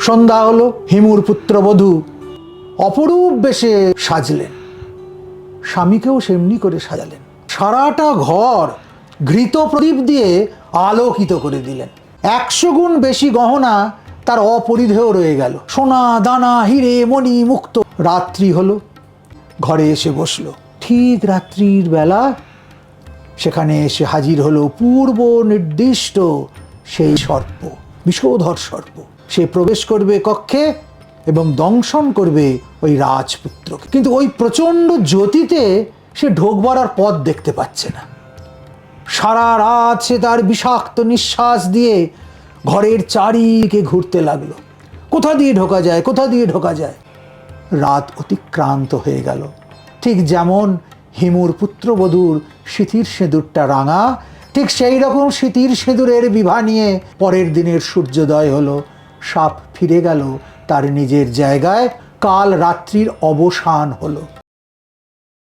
সন্ধ্যা হলো হিমুর পুত্রবধূ অপরূপ বেশে সাজলেন। স্বামীকেও সেমনি করে সাজালেন। সারাটা ঘর ঘৃত প্রদীপ দিয়ে আলোকিত করে দিলেন। একশো গুণ বেশি গহনা তার অপরিধেয় রয়ে গেল। সোনা, দানা, হিরে, মণি, মুক্ত। রাত্রি হলো, ঘরে এসে বসল। ঠিক রাত্রির বেলা সেখানে এসে হাজির হলো পূর্ব নির্দিষ্ট সেই সর্প বিষধর সর্প। সে প্রবেশ করবে কক্ষে এবং দংশন করবে ওই রাজপুত্রকে। কিন্তু ওই প্রচণ্ড জ্যোতিতে সে ঢোকবার আর পথ দেখতে পাচ্ছে না। সারা রাত সে তার বিষাক্ত নিঃশ্বাস দিয়ে ঘরের চারিকে ঘুরতে লাগল। কোথা দিয়ে ঢোকা যায়, কোথা দিয়ে ঢোকা যায়? রাত অতিক্রান্ত হয়ে গেল। ঠিক যেমন হিমুর পুত্রবধূর শীতির সিঁদুরটা রাঙা, ঠিক সেই রকম শীতির সিঁদুরের বিভা নিয়ে পরের দিনের সূর্যোদয় হলো। সাপ ফিরে গেল তার নিজের জায়গায় কাল রাত্রির অবসান হলো।